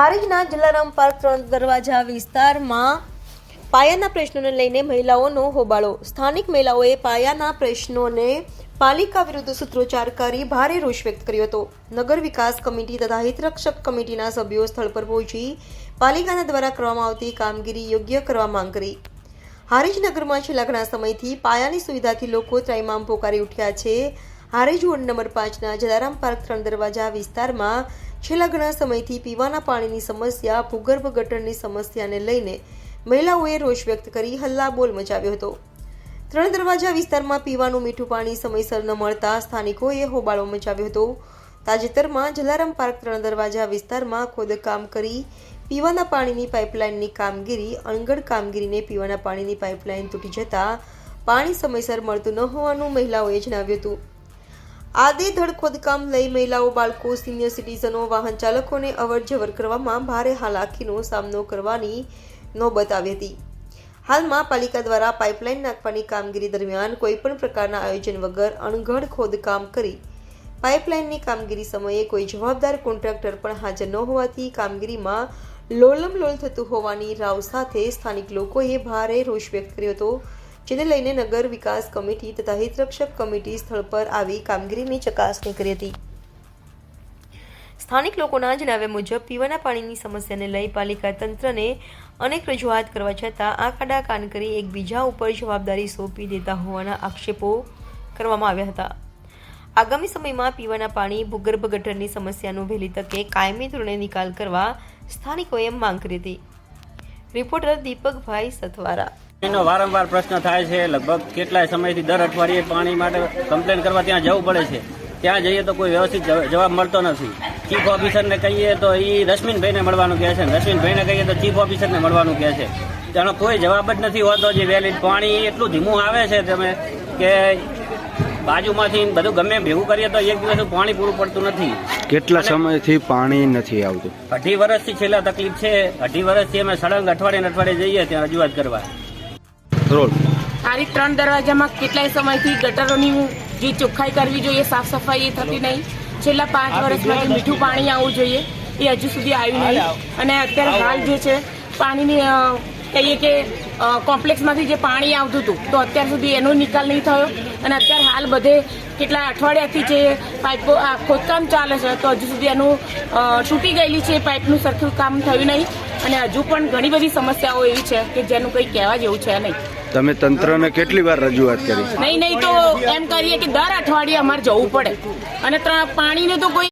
હારીજના Jalaram park ત્રણ દરવાજા વિસ્તારમાં પાયાના પ્રશ્નોને લઈને મહિલાઓનો હોબાળો. સ્થાનિક મહિલાઓએ પાયાના પ્રશ્નોને પાલિકા વિરુદ્ધ સૂત્રોચ્ચાર કરી ભારે રોષ વ્યક્ત કર્યો હતો. નગર વિકાસ કમિટી તથા હિતરક્ષક કમિટીના સભ્યો સ્થળ પર પહોંચી પાલિકાના દ્વારા કરવામાં આવતી કામગીરી યોગ્ય કરવા માંગ કરી. હારીજ નગરમાં છેલ્લા ઘણા સમયથી પાયાની સુવિધાથી લોકો ત્રાઇમામ પોકારી ઉઠ્યા છે. હારીજ વોર્ડ નંબર પાંચના જલારામ પાર્ક ત્રણ દરવાજા વિસ્તારમાં છેલ્લા ઘણા સમયથી પીવાના પાણીની સમસ્યા, ભૂગર્ભ ગટરની સમસ્યાને લઈને મહિલાઓએ રોષ વ્યક્ત કરી હલ્લા બોલ મચાવ્યો હતો. ત્રણ દરવાજા વિસ્તારમાં પીવાનું મીઠું પાણી સમયસર ન મળતા સ્થાનિકોએ હોબાળો મચાવ્યો હતો. તાજેતરમાં જલારામ પાર્ક ત્રણ દરવાજા વિસ્તારમાં ખોદકામ કરી પીવાના પાણીની પાઇપલાઇનની કામગીરી અણગડ કામગીરીને પીવાના પાણીની પાઇપલાઇન તૂટી જતા પાણી સમયસર મળતું ન હોવાનું મહિલાઓએ જણાવ્યું હતું. આદેધડ ખોદકામ લઈ મહિલાઓ, બાળકો સિનિયર સિટીઝનો વાહન ચાલકોને અવર જવર કરવામાં ભારે હાલાકીનો સામનો કરવાની નોબત આવી હતી. હાલમાં પાલિકા દ્વારા પાઇપલાઇન નાખવાની કામગીરી દરમિયાન કોઈપણ પ્રકારના આયોજન વગર અણઘડ ખોદકામ કરી પાઇપલાઇનની કામગીરી સમયે કોઈ જવાબદાર કોન્ટ્રાક્ટર પણ હાજર ન હોવાથી કામગીરીમાં લોલમલોલ થતું હોવાની રાવ સાથે સ્થાનિક લોકોએ ભારે રોષ વ્યક્ત કર્યો હતો. જેને લઈને નગર વિકાસ કમિટી તથા હિતરક્ષક કમિટી સ્થળ પર આવી કામગીરીની ચકાસણી કરી હતી. સ્થાનિક લોકોના જણાવ્યા મુજબ, પીવાના પાણીની સમસ્યાને લઈ પાલિકા તંત્રને અનેક રજૂઆત કરવા છતાં આ ખાડા કાન કરી એકબીજા ઉપર જવાબદારી સોંપી દેતા હોવાના આક્ષેપો કરવામાં આવ્યા હતા. આગામી સમયમાં પીવાના પાણી ભૂગર્ભ ગટરની સમસ્યાનો વહેલી તકે કાયમી ધોરણે નિકાલ કરવા સ્થાનિકોએ માંગ કરી હતી. રિપોર્ટર દીપકભાઈ સથવારા એનો વારંવાર પ્રશ્ન થાય છે. લગભગ કેટલાય સમયથી દર અઠવાડિયે પાણી માટે કમ્પ્લેન કરવા ત્યાં જવું પડે છે. ત્યાં જઈએ તો કોઈ વ્યવસ્થિત જવાબ મળતો નથી. ચીફ ઓફિસરને કહીએ તો એ રશ્મિનભાઈને મળવાનું કહે છે. રશ્મિનભાઈને કહીએ તો ચીફ ઓફિસરને મળવાનું કહે છે. તેનો કોઈ જવાબ જ નથી હોતો જે વેલિડ પાણી એટલું ધીમું આવે છે તમે કે બાજુમાંથી બધું ગમે ભેગું કરીએ તો એક દિવસ પાણી પૂરું પડતું નથી. કેટલા સમયથી પાણી નથી આવતું? અઢી વર્ષથી છેલ્લા તકલીફ છે. અઢી વર્ષથી અમે સળંગ અઠવાડિયે અઠવાડિયે જઈએ ત્યાં રજૂઆત કરવા. રોલ આવી ત્રણ દરવાજામાં કેટલાય સમયથી ગટરોની જે ચોખ્ખાઈ કરવી જોઈએ સાફ સફાઈ એ થતી નહીં. છેલ્લા પાંચ વર્ષમાં જે મીઠું પાણી આવવું જોઈએ એ હજુ સુધી આવ્યું નહીં. અને અત્યારે હાલ જે છે પાણીની કહીએ કે કોમ્પ્લેક્સમાંથી જે પાણી આવતું હતું તો અત્યાર સુધી એનો નિકાલ નહીં થયો. અને અત્યારે હાલ બધે કેટલા અઠવાડિયાથી જે પાઇપો ખોદકામ ચાલે છે તો હજુ સુધી એનું તૂટી ગયેલી છે પાઇપનું સરખું કામ થયું નહીં. અને હજુ પણ ઘણી બધી સમસ્યાઓ એવી છે કે જેનું કંઈ કહેવા જેવું છે નહીં. તમે તંત્રને કેટલી વાર રજૂઆત કરી? નહીં નહીં, તો એમ કરીએ કે દર અઠવાડિયે અમારે જવું પડે. અને ત્રણ, પાણીને તો કોઈ